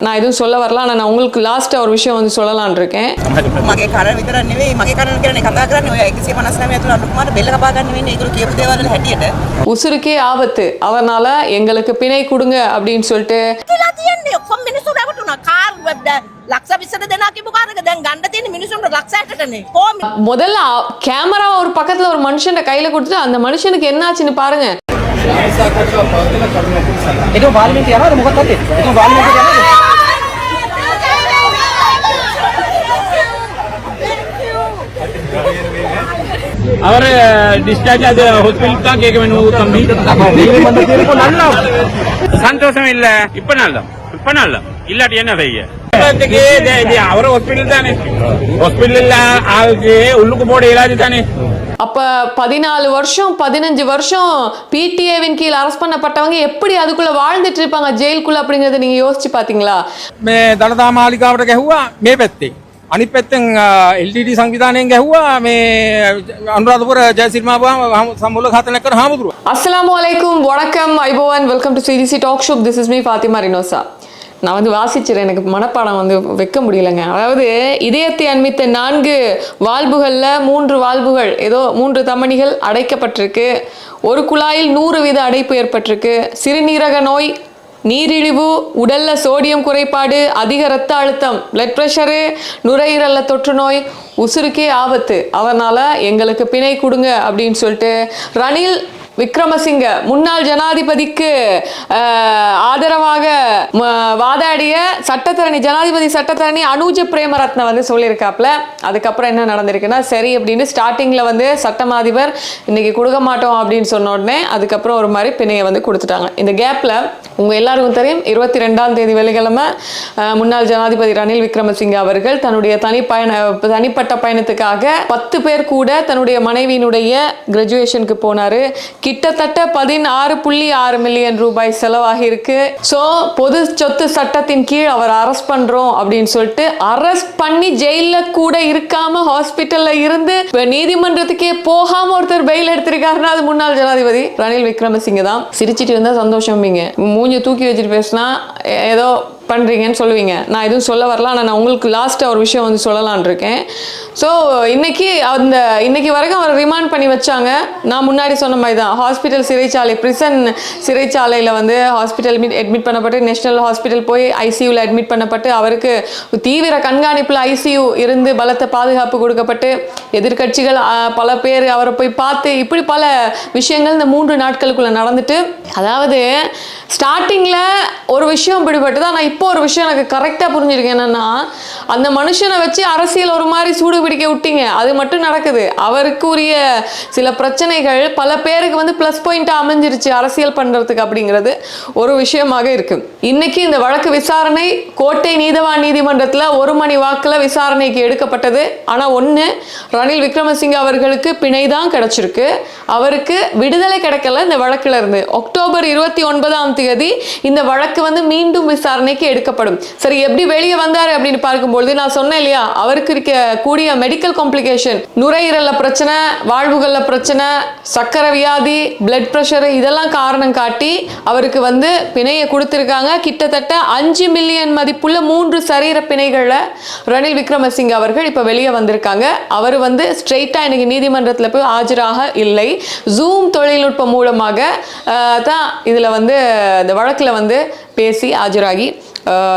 நான் எதுவும் சொல்ல வரல ஆனால் நான் உங்களுக்கு லாஸ்ட்டாக ஒரு விஷயம் வந்து சொல்லலாம்னு இருக்கேன் මගේ කරන විතර නෙවෙයි මගේ කරන කියන්නේ කතා කරන්නේ ඔය 159 ඇතුළේ අනුකුමාර බෙල්ල කපා ගන්න වෙන්නේ ඒගොල්ලෝ කියපු දේවල් වල හැටියට உசுருக்கே ஆபத்து அதனால எங்களுக்கு பிணை கொடுங்க அப்படின்னு சொல்லிட்டு කියලා තියන්නේ ඔක්කොම මිනිස්සු රැවටුණා කාර් ලක්ෂ 20 දෙනා කිව්ව කාර් එක දැන් ගන්න තියෙන මිනිස්සුන්ට ලක්ෂ 60ටනේ කොහොම முதல்ல கேமரா ஒரு பக்கத்துல ஒரு மனுஷன் கையில கொடுத்துட்டு அந்த மனுஷனுக்கு என்னாச்சுன்னு பாருங்க ඒක පාර්ලිමේන්තු යනවාද මොකක්ද ඇත්තේ? ඒක පාර්ලිමේන්තුවට යනවාද? ಅವರ ಡಿಸ್ಚಾರ್ಜ್ அது ஹாஸ்பிட்டல் தான் கேட்க வேணும் தம்பி சந்தோஷம் இல்ல. இப்ப நல்ல இப்ப நல்ல இல்லாட்டி என்ன செய்ய? அவரை ஹாஸ்பிட்டல் தானே. ஹாஸ்பிட்டல் ஆளுக்கு உள்ளுக்கு போட இயலாது தானே. அப்போ பதினாலு வருஷம் பதினஞ்சு வருஷம் பிடிஏவின் கீழ் அரெஸ்ட் பண்ணப்பட்டவங்க எப்படி அதுக்குள்ள வாழ்ந்துட்டு இருப்பாங்க? ஜெயிலுக்குள்ள அப்படிங்கறத நீங்க யோசிச்சு பாத்தீங்களா? மே தனதா மாளிகாவோட கெஹுவா අනිත් පැත්තෙන් LTD සංවිධානයෙන් ගැහුවා මේ අනුරාධපුර ජයසිරිමාබා සම්මුල ඝාතනය කර හාමුදුරුව. அஸ்ஸலாமு அலைக்கும் வணக்கம் ஐபோவன் welcome to CDC talk show this is me Fathima Rinosa நான் வந்து வாசிச்சிறேன் எனக்கு மனப்பாடம் வந்து வைக்க முடியலங்க அதாவது இதயத்தை அண்மித்த நான்கு வாழ்வுகளில் மூன்று வாழ்வுகள் ஏதோ மூன்று தமனிகள் அடைக்கப்பட்டிருக்கு ஒரு குழாயில் நூறு வீத அடைப்பு ஏற்பட்டிருக்கு சிறுநீரக நோய் நீரிழிவு உடல்ல சோடியம் குறைபாடு அதிக ரத்த அழுத்தம் பிளட் ப்ரெஷரு நுரையீரல தொற்று நோய் உசுருக்கே ஆபத்து. அதனால எங்களுக்கு பிணை கொடுங்க அப்படின்னு சொல்லிட்டு ரணில் விக்ரமசிங்க முன்னாள் ஜனாதிபதிக்கு ஆதரவாக வாதாடிய சட்டத்தரணி ஜனாதிபதி சட்டத்தரணி அனுஜ பிரேமரத்ன வந்து சொல்லியிருக்காப்ல. அதுக்கப்புறம் என்ன நடந்திருக்குன்னா சரி அப்படின்னு ஸ்டார்டிங்கில் வந்து சட்டமாதிபர் இன்னைக்கு கொடுக்க மாட்டோம் அப்படின்னு சொன்ன உடனே அதுக்கப்புறம் ஒரு மாதிரி பிணையை வந்து கொடுத்துட்டாங்க. இந்த கேப்பில் உங்கள் எல்லாருக்கும் தெரியும் இருபத்தி ரெண்டாம் தேதி வெள்ளிக்கிழமை முன்னாள் ஜனாதிபதி ரணில் விக்ரமசிங்க அவர்கள் தன்னுடைய தனி பயண தனிப்பட்ட பயணத்துக்காக பத்து பேர் கூட தன்னுடைய மனைவியினுடைய கிராஜுவேஷனுக்கு போனாரு. கிட்டத்தட்ட பதினாறு புள்ளி ஆறு மில்லியன் ரூபாய் செலவாகியிருக்கு. ஸோ பொது சொத்து சட்டத்தின் கீழ் அவர் அரெஸ்ட் பண்றோம் அப்படின்னு சொல்லிட்டு அரெஸ்ட் பண்ணி ஜெயில கூட இருக்காம ஹாஸ்பிட்டல்ல இருந்து நீதிமன்றத்துக்கே போகாம ஒருத்தர் பெயில் எடுத்திருக்காருன்னா அது முன்னாள் ஜனாதிபதி ரணில் விக்ரமசிங்க தான் சிரிச்சிட்டு இருந்தா சந்தோஷம் மூஞ்ச தூக்கி வச்சுட்டு பேசினா ஏதோ பண்ணுறீங்கன்னு சொல்லுவீங்க. நான் எதுவும் சொல்ல வரல ஆனால் நான் உங்களுக்கு லாஸ்ட்டாக ஒரு விஷயம் வந்து சொல்லலான் இருக்கேன். ஸோ இன்றைக்கி அந்த இன்னைக்கு வரைக்கும் அவர் ரிமாண்ட் பண்ணி வச்சாங்க. நான் முன்னாடி சொன்ன மாதிரி தான். ஹாஸ்பிட்டல் சிறைச்சாலை பிரிசன் சிறைச்சாலையில் வந்து ஹாஸ்பிட்டல் அட்மிட் பண்ணப்பட்டு நேஷனல் ஹாஸ்பிட்டல் போய் ஐசியூவில் அட்மிட் பண்ணப்பட்டு அவருக்கு தீவிர கண்காணிப்பில் ஐசியூ இருந்து பலத்த பாதுகாப்பு கொடுக்கப்பட்டு எதிர்க்கட்சிகள் பல பேர் அவரை போய் பார்த்து இப்படி பல விஷயங்கள் இந்த மூன்று நாட்களுக்குள்ளே நடந்துட்டு அதாவது ஸ்டார்டிங்கில் ஒரு விஷயம் பிடிபட்டு தான் நான் இப்போ ஒரு விஷயம் எனக்கு கரெக்டாக புரிஞ்சிருக்கு என்னன்னா அந்த மனுஷனை வச்சு அரசியல் ஒரு மாதிரி சூடு பிடிக்க விட்டீங்க. அது மட்டும் நடக்குது. அவருக்கு உரிய சில பிரச்சனைகள் பல பேருக்கு வந்து ப்ளஸ் பாயிண்ட்டாக அமைஞ்சிருச்சு அரசியல் பண்ணுறதுக்கு அப்படிங்கிறது ஒரு விஷயமாக இருக்கு. இன்னைக்கு இந்த வழக்கு விசாரணை கோட்டை நீதவான் நீதிமன்றத்தில் ஒரு மணி வாக்கில் விசாரணைக்கு எடுக்கப்பட்டது. ஆனால் ஒன்று ரணில் விக்ரமசிங்க அவர்களுக்கு பிணை தான் கிடைச்சிருக்கு. அவருக்கு விடுதலை கிடைக்கல இந்த வழக்குல இருந்து. அக்டோபர் இருபத்தி ஒன்பதாம் தேதி இந்த வழக்கு வந்து மீண்டும் விசாரணைக்கு எடுக்கப்படும். சரி எப்படி வெளியே வந்தாரு அப்படின்னு பார்க்கும்பொழுது நான் சொன்னேன் இல்லையா அவருக்கு இருக்க கூடிய மெடிக்கல் காம்ப்ளிகேஷன் நுரையீரல்ல பிரச்சனை வாழ்வுகள்ல பிரச்சனை சக்கரை வியாதி பிளட் ப்ரெஷர் இதெல்லாம் காரணம் காட்டி அவருக்கு வந்து பிணையை கொடுத்துருக்காங்க. கிட்டத்தட்ட அஞ்சு மில்லியன் மதிப்புள்ள மூன்று சரீர பிணைகளை ரணில் விக்ரமசிங்க அவர்கள் இப்போ வெளியே வந்திருக்காங்க. அவர் வந்து ஸ்ட்ரெயிட்டாக இன்னைக்கு நீதிமன்றத்தில் போய் ஆஜராக இல்லை. ஜூம் தொழில்நுட்பம் மூலமாக தான் இதில் வந்து இந்த வழக்கில் வந்து பேசி ஆஜராகி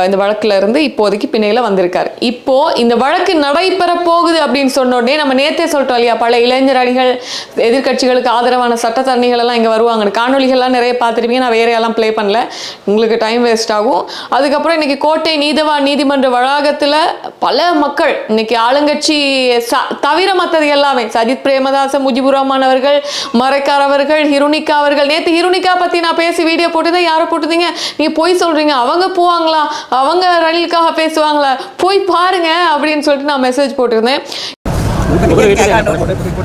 இந்த வழக்குல இருந்து இப்போதைக்கு பின்னையில் வந்திருக்கார். இப்போ இந்த வழக்கு நடைபெற போகுது அப்படின்னு சொன்ன உடனே நம்ம நேத்தே சொல்லிட்டோம் இல்லையா? பல இளைஞர் அணிகள் எதிர்க்கட்சிகளுக்கு ஆதரவான சட்டத்தரணிகள் எல்லாம் இங்க வருவாங்கன்னு. காணொலிகள்லாம் நிறைய பார்த்துருப்பீங்க. நான் வேற எல்லாம் ப்ளே பண்ணல. உங்களுக்கு டைம் வேஸ்ட் ஆகும். அதுக்கப்புறம் இன்னைக்கு கோட்டை நீதவா நீதிமன்ற வளாகத்துல பல மக்கள் இன்னைக்கு ஆளுங்கட்சி தவிர மற்றது எல்லாமே. சஜித் பிரேமதாச முஜிபுர் ரஹ்மான் அவர்கள் மரைக்கார் அவர்கள் ஹிருனிகா அவர்கள். நேத்து ஹிருனிகா பத்தி நான் பேசி வீடியோ போட்டுதான் யாரை போட்டுதீங்க? நீங்க போய் சொல்றீங்க. அவங்க போவாங்களா? அவங்க ரணிலுக்காக பேசுவாங்களா போய் பாருங்க அப்படின்னு சொல்லிட்டு நான் மெசேஜ் போட்டிருந்தேன்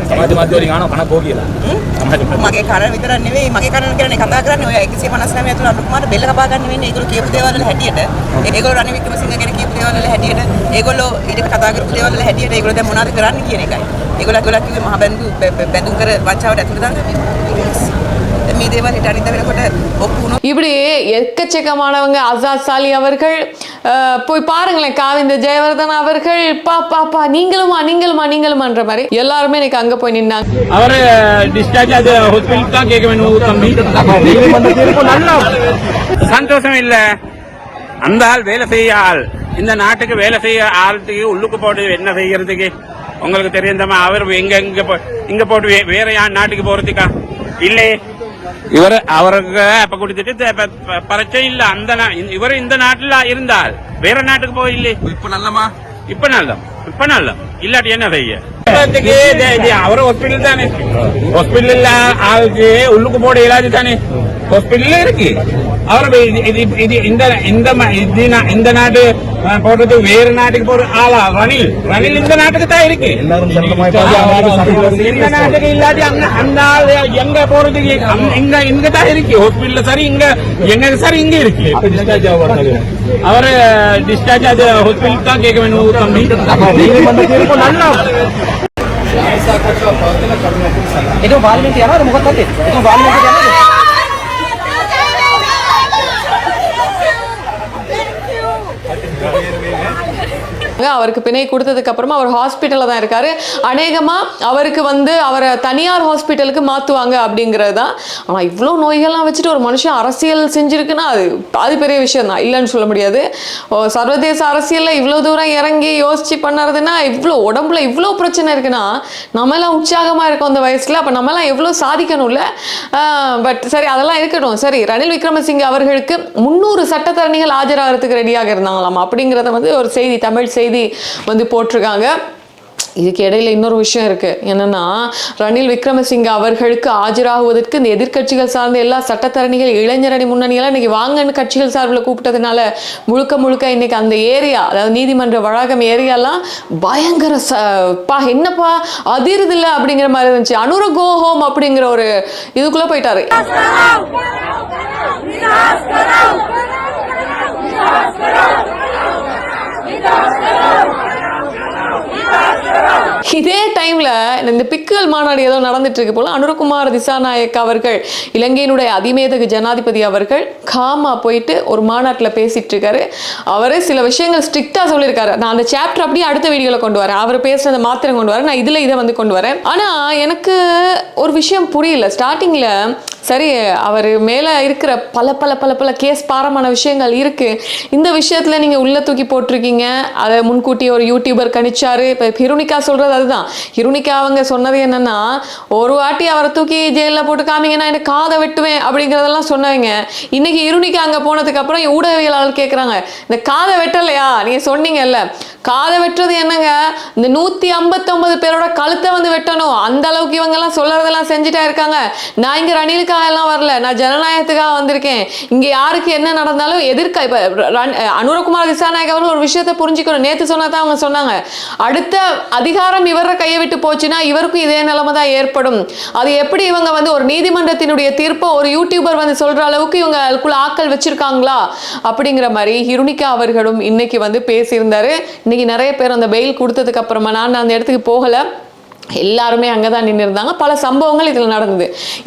සමාජ මධ්‍යවලින් ආන කන කෝ කියලා සමාජ මගේ කරන විතර නෙවෙයි මගේ කරන කියන්නේ කතා කරන්නේ ඔය 159 ඇතුළේ අනුකුමාර බෙල්ල කපා ගන්න වෙන්නේ ඒගොල්ලෝ කියපු දේවල් වල හැටියට ඒගොල්ලෝ රණි වික්‍රමසිංහ ගැන කියපු දේවල් වල හැටියට ඒගොල්ලෝ ඊට කතා කරපු දේවල් වල හැටියට ඒගොල්ලෝ දැන් මොනවද කරන්නේ කියන එකයි ඒගොල්ලෝ ඒගොල්ලෝ කිව්වේ මහ බැඳු බැ- බැ- බැඳුම් කර වංචාවට ඇතුළේ දාන්න මේ දේවල් හිට අනිත වෙනකොට ඔප්පු වුණොත් இப்படி எக்கச்சக்கமானவங்க அசாத் சாலி அவர்கள் அஹ், போய் பாருங்களேன் காவிந்த ஜெயவர்தன் அவர்கள் பா பா பா நீங்களுமா நீங்களுமா நீங்களுமான்ற மாதிரி எல்லாருமே இன்னைக்கு அங்க போய் நின்னாங்க அவர் டிஸ்சார்ஜ் அது ஹாஸ்பிட்டல் தான் கேட்க வேணும் தம்பி சந்தோஷம் இல்ல அந்த ஆள் வேலை செய்ய ஆள் இந்த நாட்டுக்கு வேலை செய்ய ஆளுக்கு உள்ளுக்கு போட்டு என்ன செய்யறதுக்கு உங்களுக்கு தெரியுந்தமா அவர் எங்க இங்க போ- இங்க போட்டு வே- வேற யார் நாட்டுக்கு போறதுக்கா இல்லே இவர் அவருக்கு அப்ப கொடுத்துட்டு பிரச்சனை இல்ல அந்த இவர் இந்த நாட்டுல இருந்தால் வேற நாட்டுக்கு போயில்லே இப்ப நல்லமா? இப்ப நல்லம் இப்ப நல்லம். இல்லாட்டி என்ன செய்ய? அவர் ஹாஸ்பிட்டல் தானே. ஹாஸ்பிட்டல் ஆளுக்கு உள்ளுக்கு போட இயலாது தானே. ஹாஸ்பிட்டல் இருக்கு. அவர் இது- இது இது இந்த இந்த ம- இது நா- இந்த நாட்டு அஹ், போடுறது வேற நாட்டுக்கு போற ஆளா? ரணில். ரணில் இந்த நாட்டுக்கு தான் இருக்கு. இந்த நாட்டுக்கு இல்லாட்டி அந்த அந்த ஆள் எங்க போறதுக்கு அங்க- இங்க இங்க தான் இருக்கு. ஹாஸ்பிட்டல் சரி இங்க எங்க சரி இங்க இருக்கு. அவர் டிஸ்சார்ஜ் அது ಇದು ಬಾಲ್ಮೀಕಿ ಅಲ್ಲ ಅದು ಮುಖತ್ತಲ್ಲಿ ಇದು ಬಾಲ್ಮೀಕಿ ಅಲ್ಲ அவருக்கு பிணை கொடுத்ததுக்கு அப்புறமா அவர் ஹாஸ்பிட்டலில் தான் இருக்காரு. அநேகமாக அவருக்கு வந்து அவரை தனியார் ஹாஸ்பிட்டலுக்கு மாற்றுவாங்க அப்படிங்கிறது தான். ஆனால் இவ்வளோ நோய்கள்லாம் வச்சுட்டு ஒரு மனுஷன் அரசியல் செஞ்சுருக்குன்னா அது அது பெரிய விஷயம் தான். இல்லைன்னு சொல்ல முடியாது. சர்வதேச அரசியலில் இவ்வளோ தூரம் இறங்கி யோசிச்சு பண்ணுறதுன்னா இவ்வளோ உடம்புல இவ்வளோ பிரச்சனை இருக்குன்னா நம்மளாம் உற்சாகமாக இருக்கும் அந்த வயசில். அப்போ நம்மளாம் எவ்வளோ சாதிக்கணும்ல? பட் சரி அதெல்லாம் இருக்கட்டும். சரி ரணில் விக்ரமசிங்க அவர்களுக்கு முந்நூறு சட்டத்தரணிகள் ஆஜராகிறதுக்கு ரெடியாக இருந்தாங்களாம். அப்படிங்கிறத வந்து ஒரு செய்தி தமிழ் செய்தி வந்து போட்டிருக்காங்க. இதுக்கு இடையில இன்னொரு விஷயம் இருக்கு. என்னன்னா ரணில் விக்ரமசிங்க அவர்களுக்கு ஆஜராகுவதற்கு இந்த எதிர்கட்சிகள் சார்ந்த எல்லா சட்டத்தரணிகள் இளைஞரணி முன்னணியெல்லாம் இன்னைக்கு வாங்கன்னு கட்சிகள் சார்பில் கூப்பிட்டதுனால முழுக்க முழுக்க இன்னைக்கு அந்த ஏரியா அதாவது நீதிமன்ற வளாகம் ஏரியாலாம் பயங்கர ச பா என்னப்பா அதிருதில்ல அப்படிங்கிற மாதிரி இருந்துச்சு. அனுர கோஹோம் அப்படிங்கிற ஒரு இதுக்குள்ள போயிட்டாரு. Minas Gerais! இதே டைம்ல இந்த பிக்குகள் மாநாடு ஏதோ நடந்துட்டு இருக்கு போல அனுரகுமார் திசாநாயக் அவர்கள் இலங்கையினுடைய அதிமேதகு ஜனாதிபதி அவர்கள் காமா போயிட்டு ஒரு மாநாட்டில் பேசிட்டு இருக்காரு அவரே சில விஷயங்கள் ஸ்ட்ரிக்டா சொல்லியிருக்காரு. நான் அந்த சாப்டர் அப்படியே அடுத்த வீடியோல கொண்டு வரேன். அவர் பேசுனதை மாத்திரம் கொண்டு வரேன். நான் இதுல இதை வந்து கொண்டு வரேன். ஆனா எனக்கு ஒரு விஷயம் புரியல. ஸ்டார்டிங்ல சரி அவர் மேலே இருக்கிற பல பல பல பல கேஸ் பாரமான விஷயங்கள் இருக்கு. இந்த விஷயத்தில் நீங்கள் உள்ள தூக்கி போட்டிருக்கீங்க. அதை முன்கூட்டி ஒரு யூடியூபர் கணிச்சாரு. இப்போ ஹிருனிகா சொல்றது அதுதான். ஹிருனிகா அவங்க சொன்னது என்னன்னா ஒரு வாட்டி அவரை தூக்கி ஜெயிலில் போட்டு காமிங்கன்னா எனக்கு காதை வெட்டுவேன் அப்படிங்கிறதெல்லாம் சொன்னவங்க இன்னைக்கு ஹிருனிகா அங்க போனதுக்கு அப்புறம் ஊடகவியலாளர் கேட்குறாங்க இந்த காதை வெட்டலையா? நீங்க சொன்னீங்கல்ல. காதை வெட்டுறது என்னங்க? இந்த நூத்தி ஐம்பத்தொன்பது பேரோட கழுத்தை வந்து வெட்டணும். அந்த அளவுக்கு இவங்க எல்லாம் செஞ்சுட்டா இருக்காங்க. நான் இங்க ரணிலுக்காக எல்லாம் வரல. நான் ஜனநாயகத்துக்காக வந்திருக்கேன். இங்க யாருக்கு என்ன நடந்தாலும் எதிர்க்க இப்ப அனுரகுமார் திசாநாயக் அவர்கள் ஒரு விஷயத்தை புரிஞ்சுக்கணும். நேத்து சொன்னதான் அவங்க சொன்னாங்க. அடுத்த அடுத்த அதிகாரம் இவர கையை விட்டு போச்சுன்னா இவருக்கும் இதே நிலைமை தான் ஏற்படும். அது எப்படி இவங்க வந்து ஒரு நீதிமன்றத்தினுடைய தீர்ப்பை ஒரு யூடியூபர் வந்து சொல்ற அளவுக்கு இவங்க அதுக்குள்ள ஆக்கள் வச்சிருக்காங்களா? அப்படிங்கிற மாதிரி ஹிருணிகா அவர்களும் இன்னைக்கு வந்து பேசியிருந்தாரு. இன்னைக்கு நிறைய பேர் அந்த பெயில் கொடுத்ததுக்கு அப்புறமா நான் அந்த இடத்துக்கு போகலை. எல்லாருமே அங்கே தான் நின்று இருந்தாங்க பல சம்பவங்கள் இதில் நடந்தது.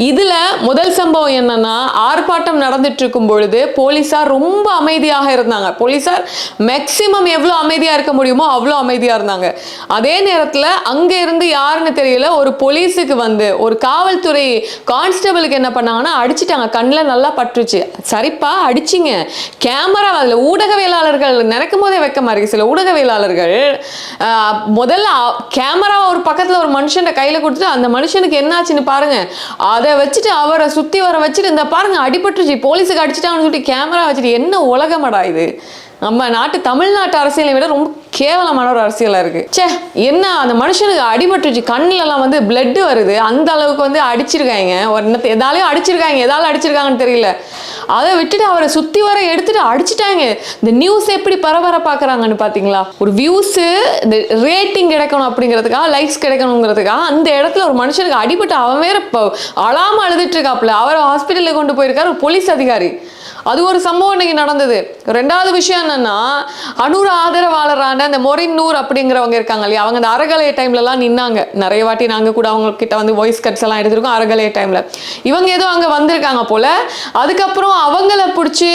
இதில் முதல் சம்பவம் என்னன்னா ஆர்ப்பாட்டம் நடந்துட்டு இருக்கும் பொழுது போலீஸார் ரொம்ப அமைதியாக இருந்தாங்க. போலீஸார் மேக்சிமம் எவ்வளோ அமைதியாக இருக்க முடியுமோ அவ்வளோ அமைதியாக இருந்தாங்க. அதே நேரத்தில் அங்கே இருந்து யாருன்னு தெரியல ஒரு போலீஸுக்கு வந்து ஒரு காவல்துறை கான்ஸ்டபிளுக்கு என்ன பண்ணாங்கன்னா அடிச்சிட்டாங்க. கண்ணில் நல்லா பட்டுருச்சு. சரிப்பா அடிச்சிங்க. கேமரா அதில் ஊடகவியலாளர்கள் நினைக்கும் போதே வெக்கமா இருக்கு. சில ஊடகவியலாளர்கள் முதல்ல கேமரா ஒரு பக்கத்தில் ஒரு மனுஷனை கையில் கொடுத்துட்டு அந்த மனுஷனுக்கு என்னாச்சுன்னு பாருங்க. அதை வச்சுட்டு அவரை சுற்றி வர வச்சுட்டு இந்த பாருங்க அடிபட்டுருச்சு போலீஸுக்கு அடிச்சிட்டாங்கன்னு சொல்லிட்டு கேமரா வச்சுட்டு என்ன உலகமடா இது? நம்ம நாட்டு தமிழ்நாட்டு அரசியலை விட ரொம்ப கேவலமான ஒரு அரசியலாக இருக்கு. ச்சே என்ன அந்த மனுஷனுக்கு அடிபட்டுச்சு கண்ணிலலாம் வந்து blood வருது. அந்த அளவுக்கு வந்து அடிச்சிருக்காங்க. ஒரு என்னத்தை எதாலையும் அடிச்சிருக்காங்க. எதால அடிச்சிருக்காங்கன்னு தெரியல. அதை விட்டுட்டு அவரை சுத்தி வர எடுத்துட்டு அடிச்சிட்டாங்க. இந்த நியூஸ் எப்படி பரபர பார்க்குறாங்கன்னு பாத்தீங்களா? ஒரு வியூஸ் இந்த ரேட்டிங் கிடைக்கணும் அப்படிங்கிறதுக்காக லைக்ஸ் கிடைக்கணுங்கிறதுக்காக அந்த இடத்துல ஒரு மனுஷனுக்கு அடிபட்டு அவன் வேற இப்போ அழாம அழுதுட்டு இருக்காப்புல. அவரை ஹாஸ்பிட்டலில் கொண்டு போயிருக்காரு ஒரு போலீஸ் அதிகாரி. அது ஒரு சம்பவம் இன்னைக்கு நடந்தது. ரெண்டாவது விஷயம் என்னன்னா அனூர் ஆதரவாளரான அந்த மொரின் நூர் அப்படிங்கிறவங்க இருக்காங்க இல்லையா? அவங்க அந்த அறகலைய டைம்லலாம் நின்னாங்க. நிறைய வாட்டி நாங்கள் கூட அவங்க கிட்ட வந்து வாய்ஸ் கட்ஸ் எல்லாம் எடுத்திருக்கோம் அறகலைய டைமில். இவங்க ஏதோ அங்கே வந்திருக்காங்க போல. அதுக்கப்புறம் அவங்கள பிடிச்சி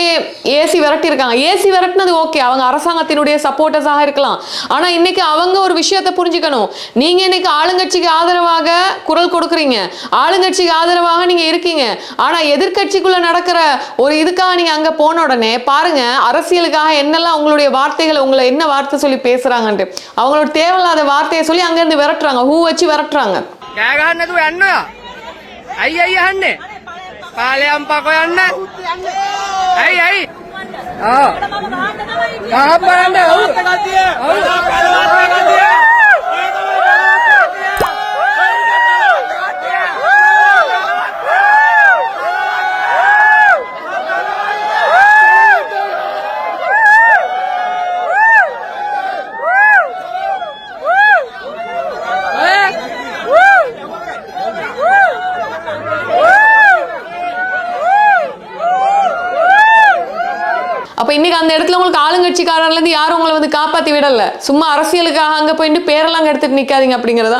ஏசி விரட்டியிருக்காங்க. ஏசி விரட்டினது ஓகே அவங்க அரசாங்கத்தினுடைய சப்போர்ட்டர்ஸாக இருக்கலாம். ஆனால் இன்னைக்கு அவங்க ஒரு விஷயத்தை புரிஞ்சுக்கணும். நீங்கள் இன்னைக்கு ஆளுங்கட்சிக்கு ஆதரவாக குரல் கொடுக்குறீங்க. ஆளுங்கட்சிக்கு ஆதரவாக நீங்கள் இருக்கீங்க. ஆனால் எதிர்கட்சிக்குள்ளே நடக்கிற ஒரு இதுக்காக நீங்கள் அங்கே போன உடனே பாருங்கள் அரசியலுக்காக என்னெல்லாம் உங்களுடைய வார்த்தைகளை உங்களை என்ன வார்த்தை சொல்லி பேசுறாங்கன்ட்டு அவங்களோட தேவையில்லாத வார்த்தையை சொல்லி அங்கேருந்து விரட்டுறாங்க ஹூ வச்சு விரட்டுறாங்க කෑ அப்ப இன்னைக்கு அந்த இடத்துல உங்களுக்கு ஆளுங்கட்சிக்காரர்ல இருந்து யாரும் உங்களை வந்து காப்பாத்தி விடல. சும்மா அரசியலுக்காக அங்க போயிட்டு பேரெல்லாம் எடுத்துட்டு நிக்காதீங்க அப்படிங்கறதா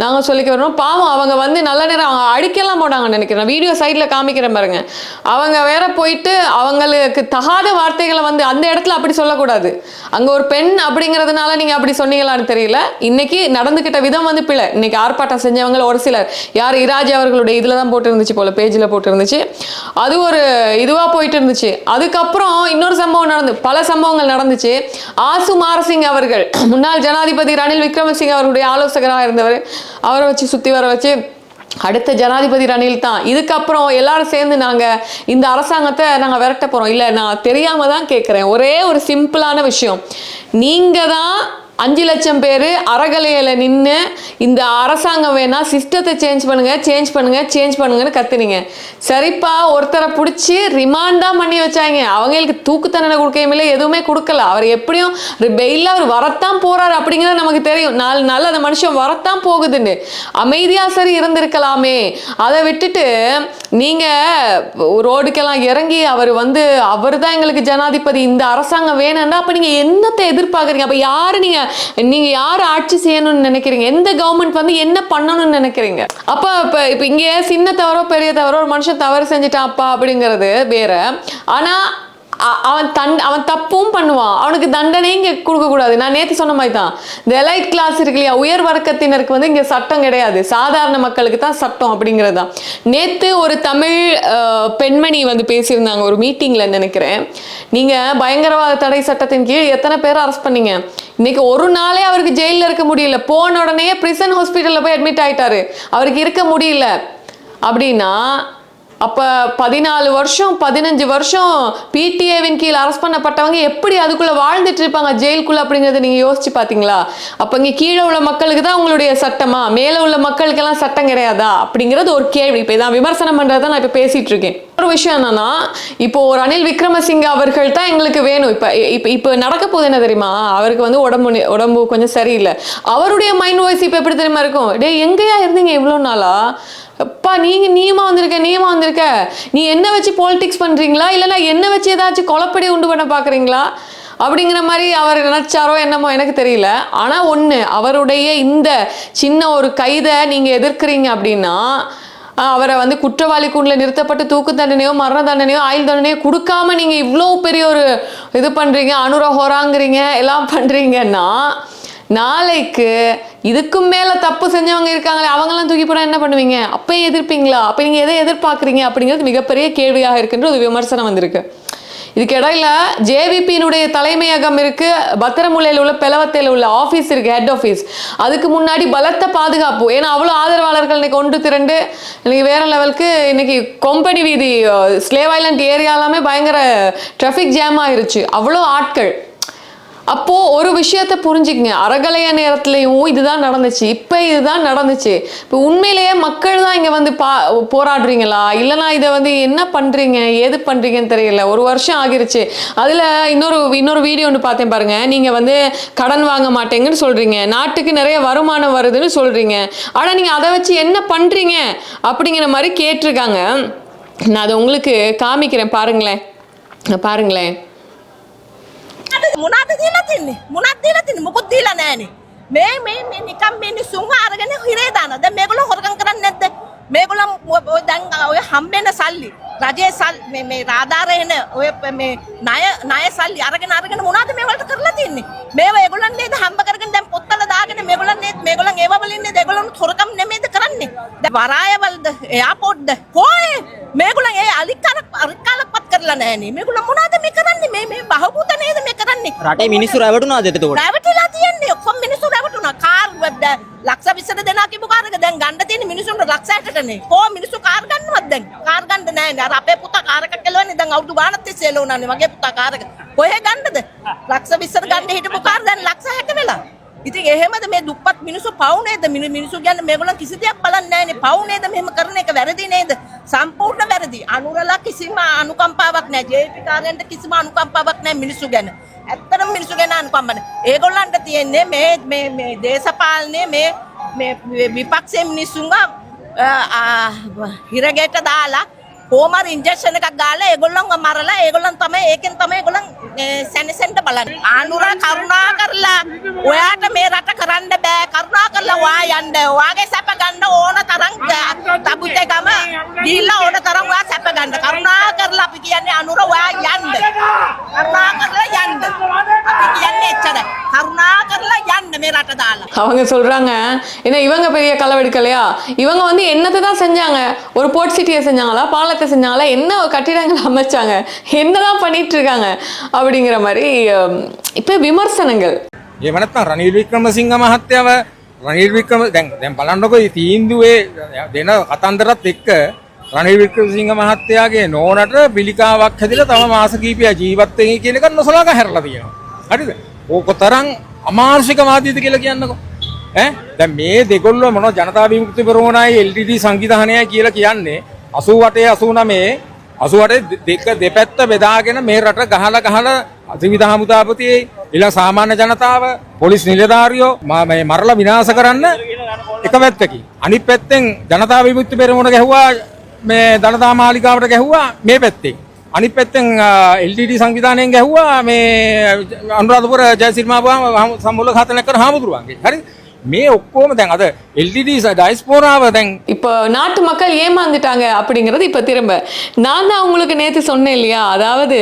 நாங்க சொல்லிக்க வரோம் பாவம் அவங்க வந்து நல்ல நேரம் அவங்க அடிக்கலாம் போனாங்கன்னு நினைக்கிறேன். வீடியோ சைட்ல காமிக்கிறேன் பாருங்க. அவங்க வேற போயிட்டு அவங்களுக்கு தகாத வார்த்தைகளை வந்து அந்த இடத்துல அப்படி சொல்லக்கூடாது. அங்க ஒரு பெண் அப்படிங்கிறதுனால நீங்க அப்படி சொன்னீங்களான்னு தெரியல. இன்னைக்கு நடந்துகிட்ட விதம் வந்து பிழை. இன்னைக்கு ஆர்ப்பாட்டம் செஞ்சவங்க ஒரு சிலர். யார் இராஜ் அவர்களுடைய இதுல தான் போட்டு இருந்துச்சு போல பேஜ்ல போட்டு இருந்துச்சு அது ஒரு இதுவா போயிட்டு இருந்துச்சு. அதுக்கப்புறம் இன்னொரு சம்பவம் சம்பவம் நடந்து பல சம்பவங்கள் நடந்துச்சு. ஆசு மாரசிங் அவர்கள் முன்னாள் ஜனாதிபதி ரணில் விக்ரமசிங்க அவருடைய ஆலோசகராக இருந்தவர். அவரை வச்சு சுத்தி வர வச்சு அடுத்த ஜனாதிபதி ரணில் தான். இதுக்கப்புறம் எல்லாரும் சேர்ந்து நாங்கள் இந்த அரசாங்கத்தை நாங்கள் விரட்ட போகிறோம் இல்லை நான் தெரியாம தான் கேட்குறேன் ஒரே ஒரு சிம்பிளான விஷயம். நீங்கள் தான் அஞ்சு லட்சம் பேர் அறகலையில் நின்று இந்த அரசாங்கம் வேணால் சிஸ்டத்தை சேஞ்ச் பண்ணுங்கள் சேஞ்ச் பண்ணுங்கள் சேஞ்ச் பண்ணுங்கன்னு கத்துனீங்க. சரிப்பா ஒருத்தரை பிடிச்சி ரிமாண்டாக பண்ணி வச்சாங்க. அவங்களுக்கு தூக்கு தண்டனை கொடுக்கையுமில்ல எதுவுமே கொடுக்கல. அவர் எப்படியும் பெயிலில் அவர் வரத்தான் போகிறார் அப்படிங்கிறது நமக்கு தெரியும். நாலு நாள் அந்த மனுஷன் வரத்தான் போகுதுன்னு. அமைதியாக சரி இருந்திருக்கலாமே. அதை விட்டுட்டு நீங்கள் ரோடுக்கெல்லாம் இறங்கி அவர் வந்து அவர் தான் எங்களுக்கு ஜனாதிபதி இந்த அரசாங்கம் வேணும்னா அப்போ நீங்கள் என்னத்தை எதிர்பார்க்குறீங்க? அப்போ யார் நீங்கள் நீங்க யார் ஆட்சி செய்யணும்னு நினைக்கிறீங்க? எந்த கவர்மெண்ட் வந்து என்ன பண்ணணும்னு நினைக்கிறீங்க? அப்ப இப்ப இப்ப இங்க சின்ன தவறோ பெரிய தவறோ ஒரு மனுஷன் தவறு செஞ்சுட்டான்ப்பா அப்படிங்கிறது வேற. ஆனா அவன் தன் அவன் தப்பும் பண்ணுவான். அவனுக்கு தண்டனையும் இங்கே கொடுக்கக்கூடாது நான் நேற்று சொன்ன மாதிரி தான் இந்த எலைட் கிளாஸ் இருக்கு இல்லையா? உயர் வர்க்கத்தினருக்கு வந்து இங்கே சட்டம் கிடையாது. சாதாரண மக்களுக்கு தான் சட்டம் அப்படிங்கிறது தான் நேற்று ஒரு தமிழ் பெண்மணி வந்து பேசியிருந்தாங்க. ஒரு மீட்டிங்கில் நினைக்கிறேன். நீங்கள் பயங்கரவாத தடை சட்டத்தின் கீழ் எத்தனை பேர் அரெஸ்ட் பண்ணீங்க? இன்னைக்கு ஒரு நாளே அவருக்கு ஜெயிலில் இருக்க முடியல. போன உடனே பிரிசன் ஹாஸ்பிட்டலில் போய் அட்மிட் ஆயிட்டாரு. அவருக்கு இருக்க முடியல. அப்படின்னா அப்போ பதினாலு வருஷம் பதினஞ்சு வருஷம் பிடிஏவின் கீழ் அரெஸ்ட் பண்ணப்பட்டவங்க எப்படி அதுக்குள்ளே வாழ்ந்துட்டு இருப்பாங்க? ஜெயிலுக்குள்ள அப்படிங்கிறத நீங்கள் யோசிச்சு பார்த்தீங்களா அப்போ இங்கே கீழே உள்ள மக்களுக்கு தான் உங்களுடைய சட்டமா? மேலே உள்ள மக்களுக்கெல்லாம் சட்டம் கிடையாதா? அப்படிங்கிறது ஒரு கேள்வி. இப்போ இதான் விமர்சனம் பண்றதை நான் இப்போ பேசிகிட்டு இருக்கேன். ஒரு விஷயம் என்னன்னா இப்போ ஒரு அனில் விக்ரமசிங்க அவர்கள் தான் எங்களுக்கு வேணும். இப்ப இப்ப இப்ப நடக்க போகுது என்ன தெரியுமா? அவருக்கு வந்து உடம்பு உடம்பு கொஞ்சம் சரியில்லை. அவருடைய மைண்ட் வாய்ஸ் இப்ப எப்படி தெரியுமா இருக்கும்? டே எங்கேயா இருந்தீங்க இவ்வளவு நாளா? அப்பா நீங்க நீமா வந்திருக்க? நீமா வந்திருக்க? நீ என்ன வச்சு பாலிடிக்ஸ் பண்றீங்களா? இல்லைன்னா என்ன வச்சு ஏதாச்சும் கொலப்படி உண்டு பண்ண பாக்குறீங்களா? அப்படிங்கிற மாதிரி அவர் நினைச்சாரோ என்னமோ எனக்கு தெரியல. ஆனா ஒண்ணு அவருடைய இந்த சின்ன ஒரு கைதை நீங்க எதிர்க்கிறீங்க அப்படின்னா அவரை வந்து குற்றவாளி கூண்டில் நிறுத்தப்பட்டு தூக்கு தண்டனையோ மரண தண்டனையோ ஆயுள் தண்டனையோ கொடுக்காம நீங்கள் இவ்வளோ பெரிய ஒரு இது பண்ணுறீங்க அனுர ஹோராங்கிறீங்க எல்லாம் பண்ணுறீங்கன்னா நாளைக்கு இதுக்கும் மேலே தப்பு செஞ்சவங்க இருக்காங்களே அவங்கெல்லாம் தூக்கி போனா என்ன பண்ணுவீங்க? அப்பயும் எதிர்ப்பீங்களா? அப்போ நீங்கள் எதை எதிர்பார்க்குறீங்க அப்படிங்கிறது மிகப்பெரிய கேள்வியாக இருக்குன்ற ஒரு விமர்சனம் வந்திருக்கு. இதுக்கு இடையில ஜேவிபியினுடைய தலைமையகம் இருக்கு. பத்திரமுலையில் உள்ள பெலவத்தையில் உள்ள ஆஃபீஸ் இருக்கு ஹெட் ஆஃபீஸ் அதுக்கு முன்னாடி பலத்த பாதுகாப்பு. ஏன்னா அவ்வளோ ஆதரவாளர்கள் இன்னைக்கு ஒன்று திரண்டு இன்னைக்கு வேற லெவலுக்கு இன்னைக்கு கொம்பனி வீதி ஸ்லேவ் ஐலண்ட் ஏரியா எல்லாமே பயங்கர டிராஃபிக் ஜாம் ஆயிருச்சு. அவ்வளோ ஆட்கள். அப்போ ஒரு விஷயத்த புரிஞ்சுக்கங்க. அறகலைய நேரத்துலையும் இதுதான் நடந்துச்சு. இப்போ இதுதான் நடந்துச்சு. இப்போ உண்மையிலேயே மக்கள் தான் இங்கே வந்து பா போராடுறீங்களா? இல்லைனா இதை வந்து என்ன பண்ணுறீங்க ஏது பண்ணுறீங்கன்னு தெரியல. ஒரு வருஷம் ஆகிருச்சு. அதில் இன்னொரு இன்னொரு வீடியோ ஒன்று பார்த்தேன் பாருங்க. நீங்கள் வந்து கடன் வாங்க மாட்டேங்கன்னு சொல்கிறீங்க நாட்டுக்கு நிறைய வருமானம் வருதுன்னு சொல்கிறீங்க ஆனால் நீங்கள் அதை வச்சு என்ன பண்ணுறீங்க அப்படிங்கிற மாதிரி கேட்டிருக்காங்க. நான் அதை உங்களுக்கு காமிக்கிறேன். பாருங்களேன். பாருங்களேன். මොනාද දීලා තින්නේ? මොනක් දීලා තින්නේ? මොකුත් දීලා නෑනේ. මේ මේ මේ නිකම් මිනිස්සුන් අරගෙන හිරේ දානවා. දැන් මේගොල්ලෝ හොරකම් කරන්නේ නැද්ද? මේගොල්ලෝ ඔය- ඔය දැන් ඔය හම්බෙන සල්ලි රජයේ සල් මේ මේ රාදාරේන ඔය මේ ණය ණය සල්ලි අරගෙන අරගෙන මොනවද මේ වලට කරලා තින්නේ? මේවා ඒගොල්ලන් නේද හම්බ කරගෙන දැන් පොත්තල දාගෙන මේගොල්ලන් මේගොල්ලන් ඒවා වලින් නේද ඒගොල්ලන් හොරකම් නෙමෙයිද කරන්නේ? දැන් වරායවලද එයාපෝට්ද කොහේ මේගොල්ලන් ඒ අලිකාල අලිකාලපත් කරලා නැහනේ මේගොල්ලන් මොනවද මේ කරන්නේ? මේ මේ බහූත නේද මේ කරන්නේ? රටේ මිනිස්සු රැවටුණාද එතකොට? රැවටිලා තියන්නේ. ඔක්කොම මිනිස්සු රැවටුණා. කාර් ලක්ෂ 20 දෙනා කිව්ව කාර් එක දැන් ගන්න තියෙන මිනිස්සුන්ට ලක්ෂ 60ටනේ කොහොම මිනිස්සු කාර් ගන්නවද දැන්? කාර් ගන්න නැහැ අර අපේ පුතා කාර් එකක් කෙලවන්නේ දැන් අවුරුදු ගාණක් තිස්සේ එළවුණානේ මගේ පුතා කාර් එක. කොහෙ ගන්නද? ලක්ෂ 20ට ගන්න හිටපු කාර් දැන් ලක්ෂ 60 වෙලා ඉතින් එහෙමද මේ දුප්පත් මිනිස්සු පව් නේද? මිනි- මිනිස්සු කියන්නේ මේගොල්ලන් කිසි දෙයක් බලන්නේ නැහැනේ පව් නේද මෙහෙම කරන එක? වැරදි නේද? සම්පූර්ණ වැරදි. අනුරලා කිසිම අනුකම්පාවක් නැහැ. ජේපී කාර්යන්ට කිසිම අනුකම්පාවක් නැහැ මිනිස්සු ගැන. ඇත්තටම මිනිස්සු ගැන අනුකම්ප නැහැ. ඒගොල්ලන්ට තියෙන්නේ මේ මේ මේ දේශපාලනයේ මේ මේ විපක්ෂයේ මිනිස්සුන්ව හිරගෙට දාලා කොහමද ඉන්ජෙක්ෂන් එකක් ගාලා ඒගොල්ලන්ව මරලා ඒගොල්ලන් තමයි ඒකෙන් තමයි ඒගොල්ලන් සැනසෙන්න බලන්නේ. ආනුර කරුණා කරලා ඔයාට මේ රට කරන්න බෑ. කරුණා කරලා වා යන්න. ඔයාගේ සැප ගන්න ඕන තරම් තබුතේ ගම ගිහිල්ලා ඕන තරම් ඔයා සැප ගන්න. කරුණා කරලා අපි කියන්නේ අනුර ඔයා යන්න. அவங்க சொல்றாங்க ஏன்னா இவங்க பெரிய களவெடுக்கலையா இவங்க வந்து என்னத்தை தான் செஞ்சாங்க ஒரு போர்ட் சிட்டியை செஞ்சாங்களா பாலத்தை செஞ்சாங்களா என்ன கட்டிடங்கள் அமைச்சாங்க என்னதான் பண்ணிட்டு இருக்காங்க அப்படிங்கிற மாதிரி ஹம், இப்ப விமர்சனங்கள் එහෙම නැත්නම් රනිල් වික්‍රමසිංහ මහත්තයව රනිල් වික්‍රම දැන් දැන් බලන්නකො මේ තීන්දුවේ දෙන කතන්දරත් එක්ක රනිල් වික්‍රමසිංහ මහත්තයාගේ නෝනට පිළිකාවක් හැදිලා තම මාස කීපයක් ජීවත් වෙන්නේ කියන එක නොසලකා හැරලා තියෙනවා. හරිද? ඕක තරම් අමානුෂිකවාදීද කියලා කියන්නකෝ. ඈ? දැන් මේ දෙගොල්ලෝ මොන ජනතා විමුක්ති පෙරමුණයි LTT සංවිධානයයි කියලා කියන්නේ 88 89 88 දෙක දෙපැත්ත බෙදාගෙන මේ රට ගහලා ගහලා ත්‍රිවිධ හමුදාපති ඊළඟ සාමාන්‍ය ජනතාව පොලිස් නිලධාරියෝ ම- මේ මරලා විනාශ කරන්න එක පැත්තකින්. අනිත් පැත්තෙන් ජනතා විමුක්ති පෙරමුණ ගැහුවා මේ දළදා මාලිගාවට ගැහුවා මේ පැත්තෙන්. අනිත් පැත්තෙන් LTT සංවිධානයෙන් ගැහුවා මේ අනුරාධපුර ජයසිරිමාබුවම සම්මුල ඝාතනය කරන හාමුදුරුවන්ගේ. හරි? මේ ඔක්කොම දැන් අද LTT ඩයිස්පෝරාව දැන් இப்போ நாட்டு மக்கள் ஏமாந்துட்டாங்க அப்படிங்கிறது இப்போ திரும்ப நான் தான் உங்களுக்கு நேற்று சொன்னேன் இல்லையா அதாவது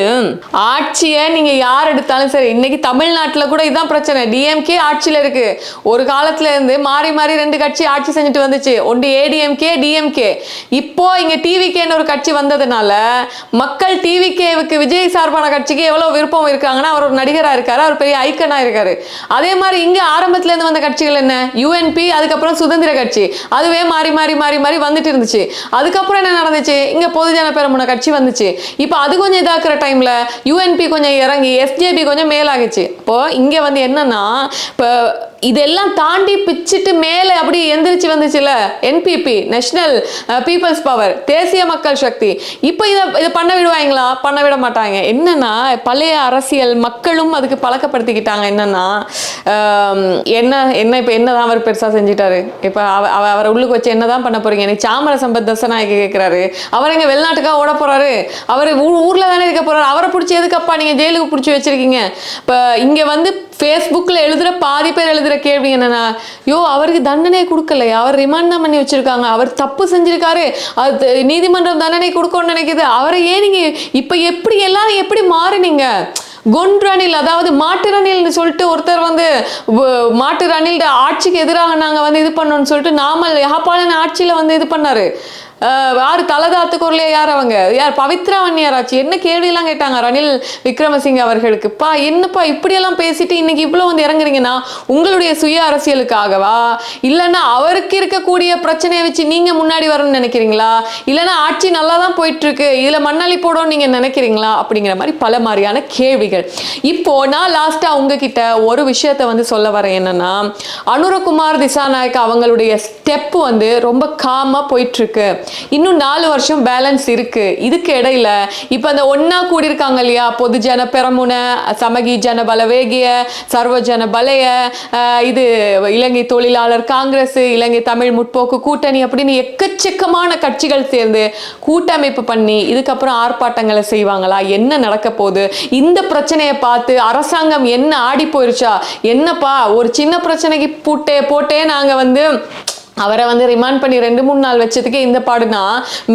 ஆட்சியை நீங்கள் யார் எடுத்தாலும் சரி இன்னைக்கு தமிழ்நாட்டில் கூட இதுதான் பிரச்சனை டிஎம்கே ஆட்சியில் இருக்கு ஒரு காலத்துல இருந்து மாறி மாறி ரெண்டு கட்சி ஆட்சி செஞ்சுட்டு வந்துச்சு ஒன்று ஏடிஎம்கே டிஎம்கே இப்போ இங்கே டிவிகேன்னு ஒரு கட்சி வந்ததுனால மக்கள் டிவிகேவுக்கு விஜய் சார்பான கட்சிக்கு எவ்வளோ விருப்பம் இருக்காங்கன்னா அவர் ஒரு நடிகராக இருக்காரு அவர் பெரிய ஐக்கனாக இருக்காரு அதே மாதிரி இங்கே ஆரம்பத்துலேருந்து வந்த கட்சிகள் என்ன யூஎன்பி அதுக்கப்புறம் சுதந்திர கட்சி. அதுவே மாறி மாறி மாறி மாறி வந்துட்டு இருந்துச்சு. அதுக்கப்புறம் என்ன நடந்துச்சு? இங்க பொதுஜன பெருமுன கட்சி வந்துச்சு. இப்போ அது கொஞ்சம் இதாக்குற டைம்ல யூஎன்பி கொஞ்சம் இறங்கி எஸ்ஜேபி கொஞ்சம் மேலாகிச்சு. இப்போ இங்க வந்து என்னன்னா இப்போ இதெல்லாம் தாண்டி பிச்சுட்டு மேலே அப்படி எந்திரிச்சு வந்துச்சுல என்பிபி நேஷனல் பீப்புள்ஸ் பவர் தேசிய மக்கள் சக்தி. இப்போ இதை இதை பண்ண விடுவாங்களா? பண்ண விட மாட்டாங்க. என்னன்னா பழைய அரசியல் மக்களும் அதுக்கு பழக்கப்படுத்திக்கிட்டாங்க. என்னன்னா என்ன என்ன இப்போ என்னதான் அவர் பெருசாக செஞ்சிட்டாரு? இப்போ அவ அவரை உள்ளுக்கு வச்சு என்னதான் பண்ண போறீங்க? எனக்கு சாமர சம்பத் தசநாயகி கேட்குறாரு அவர் எங்க வெளிநாட்டுக்காக ஓட போறாரு. அவர் ஊர்ல தானே இருக்க போறாரு. அவரை பிடிச்சி எதுக்கப்பா நீங்க ஜெயிலுக்கு பிடிச்சி வச்சிருக்கீங்க? இப்போ இங்க வந்து ஃபேஸ்புக்கில் எழுதுகிற பாதி பேர் எழுதுகிற கேள்வி என்னன்னா யோ அவருக்கு தண்டனை கொடுக்கலையா? அவர் ரிமாண்ட் தான் பண்ணி வச்சிருக்காங்க. அவர் தப்பு செஞ்சிருக்காரு. அது நீதிமன்றம் தண்டனை கொடுக்கணும்னு நினைக்குது. அவரை ஏன் நீங்க இப்போ எப்படி எல்லாரும் எப்படி மாறினீங்க? குண்டு அணில் அதாவது மாட்டு ரணில்னு சொல்லிட்டு ஒருத்தர் வந்து மாட்டு ரணில் ஆட்சிக்கு எதிராக நாங்கள் வந்து இது பண்ணோம்னு சொல்லிட்டு நாமல் யாப்பாளன் ஆட்சியில் வந்து இது பண்ணாரு. யார் தலதாத்து குரலையா யார் அவங்க? யார் பவித்ரா வன்னியாராச்சு என்ன கேள்வியெல்லாம் கேட்டாங்க ரணில் விக்ரமசிங்க அவர்களுக்கு? பா என்னப்பா இப்படியெல்லாம் பேசிட்டு இன்னைக்கு இவ்வளோ வந்து இறங்குறீங்கன்னா உங்களுடைய சுய அரசியலுக்காகவா? இல்லைன்னா அவருக்கு இருக்கக்கூடிய பிரச்சனையை வச்சு நீங்க முன்னாடி வரணும்னு நினைக்கிறீங்களா? இல்லைன்னா ஆட்சி நல்லா தான் போயிட்டு இருக்கு இதுல மண்ணாளி போடணும்னு நீங்க நினைக்கிறீங்களா? அப்படிங்கிற மாதிரி பல மாதிரியான கேள்விகள். இப்போ நான் லாஸ்டா உங்ககிட்ட ஒரு விஷயத்த வந்து சொல்ல வரேன் என்னன்னா அனுரகுமார் திசாநாயக் அவங்களுடைய ஸ்டெப் வந்து ரொம்ப காமா போயிட்டு இருக்கு இன்னும் நாலு வருஷம் பேலன்ஸ் இருக்கு. இதுக்கு இடையில இப்போ அந்த ஒண்ணா கூடியிருக்காங்க இல்லையா? பொதுஜன பெரமுன சமகி ஜன பலவேகிய சர்வஜன பலய இது இலங்கை தொழிலாளர் காங்கிரஸ் இலங்கை தமிழ் முற்போக்கு கூட்டணி அப்படின்னு எக்கச்சக்கமான கட்சிகள் சேர்ந்து கூட்டமைப்பு பண்ணி இதுக்கப்புறம் ஆர்ப்பாட்டங்களை செய்வாங்களா? என்ன நடக்க போகுது? இந்த பிரச்சனையை பார்த்து அரசாங்கம் என்ன ஆடி போயிருச்சா? என்னப்பா ஒரு சின்ன பிரச்சனைக்கு பூட்டே போட்டே நாங்க வந்து அவரை வந்து ரிமாண்ட் பண்ணி ரெண்டு மூணு நாள் வச்சதுக்கே இந்த பாடுனா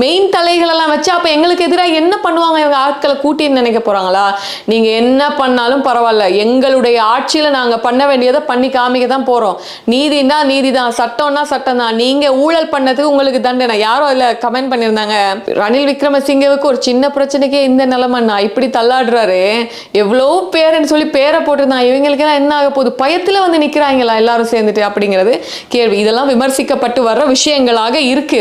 மெயின் தலைகளெல்லாம் வச்சு அப்போ எங்களுக்கு எதிராக என்ன பண்ணுவாங்க இவங்க? ஆட்களை கூட்டின்னு நினைக்க போறாங்களா? நீங்க என்ன பண்ணாலும் பரவாயில்ல. எங்களுடைய ஆட்சியில நாங்க பண்ண வேண்டியதை பண்ணி காமிக்க தான் போறோம். நீதினா நீதி தான் சட்டம்னா சட்டம் தான் நீங்க ஊழல் பண்ணதுக்கு உங்களுக்கு தண்டனை. யாரோ இல்ல கமெண்ட் பண்ணியிருந்தாங்க. ரணில் விக்ரமசிங்கவுக்கு ஒரு சின்ன பிரச்சனைக்கே இந்த நிலைமைண்ணா இப்படி தள்ளாடுறாரு. எவ்வளோ பேருன்னு சொல்லி பேரை போட்டிருந்தான். இவங்களுக்கெல்லாம் என்ன ஆக போகுது? பயத்துல வந்து நிக்கிறாங்களா? எல்லாரும் சேர்ந்துட்டு அப்படிங்கிறது கேள்வி. இதெல்லாம் விமர்சிக்கப்பட்டு வர்ற விஷயங்களாக இருக்கு.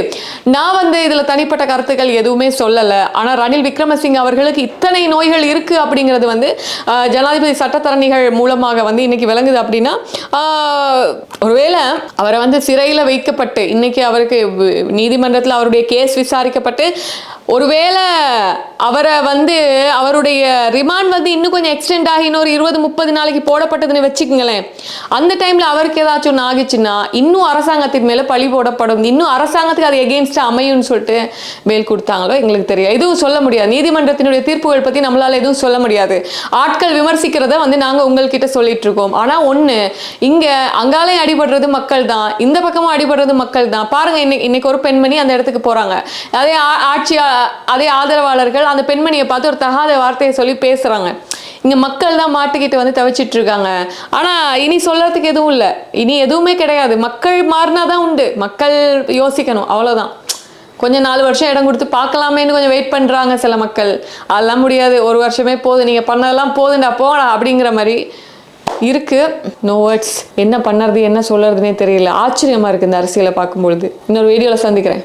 நான் வந்து இதுல தனிப்பட்ட கருத்துக்கள் எதுவுமே சொல்லல. ஆனா ரணில் விக்ரமசிங்க அவர்களுக்கு இத்தனை நோய்கள் இருக்கு அப்படிங்கிறது வந்து ஜனாதிபதி சட்டத்தரணிகள் மூலமாக வந்து இன்னைக்கு விளங்குது அப்படின்னா ஒருவேளை அவரை வந்து சிறையில் வைக்கப்பட்டு இன்னைக்கு அவருக்கு நீதிமன்றத்தில் அவருடைய கேஸ் விசாரிக்கப்பட்டு ஒருவேளை அவரை வந்து அவருடைய ரிமாண்ட் வந்து இன்னும் கொஞ்சம் எக்ஸ்டெண்ட் ஆகி இன்னொரு இருபது முப்பது நாளைக்கு போடப்பட்டதுன்னு வச்சுக்கோங்களேன். அந்த டைம்ல அவருக்கு ஏதாச்சும் ஒன்று ஆகிச்சுன்னா இன்னும் அரசாங்கத்தின் மேலே பழி போடப்படும். இன்னும் அரசாங்கத்துக்கு அது எகெயின்ஸ்டாக அமையும்னு சொல்லிட்டு மேல் கொடுத்தாங்களோ எங்களுக்கு தெரியும் எதுவும் சொல்ல முடியாது. நீதிமன்றத்தினுடைய தீர்ப்புகள் பற்றி நம்மளால் எதுவும் சொல்ல முடியாது. ஆட்கள் விமர்சிக்கிறத வந்து நாங்கள் உங்கள்கிட்ட சொல்லிட்டு இருக்கோம். ஆனால் ஒன்று இங்கே அங்காலையும் அடிபடுறது மக்கள் தான். இந்த பக்கமும் அடிபடுறது மக்கள் தான். பாருங்கள் இன்னைக்கு இன்னைக்கு ஒரு பெண்மணி அந்த இடத்துக்கு போகிறாங்க அதே ஆ- அதே ஆதரவாளர்கள் அந்த பெண்மணியை பார்த்து ஒரு தகாத வார்த்தையை சொல்லி பேசுறாங்க. இங்க மக்கள் தான் மாட்டிக்கிட்டு வந்து தவிச்சிட்டு இருக்காங்க ஆனா இனி சொல்றதுக்கு எதுவும் இல்லை. இனி எதுவுமே கிடையாது. மக்கள் மாறினாதான் உண்டு. மக்கள் யோசிக்கணும். அவ்வளவுதான். கொஞ்சம் நாலு வருஷம் இடம் கொடுத்து பார்க்கலாமேன்னு கொஞ்சம் வெயிட் பண்றாங்க சில மக்கள். அதெல்லாம் முடியாது. ஒரு வருஷமே போதும். நீங்க பண்ணதெல்லாம் போதுண்டா போகலாம் அப்படிங்கிற மாதிரி இருக்கு. நோ வேர்ட்ஸ் என்ன பண்ணுறது என்ன சொல்றதுனே தெரியல. ஆச்சரியமா இருக்கு இந்த அரசியலை பார்க்கும்பொழுது. இன்னொரு வீடியோவில் சந்திக்கிறேன்.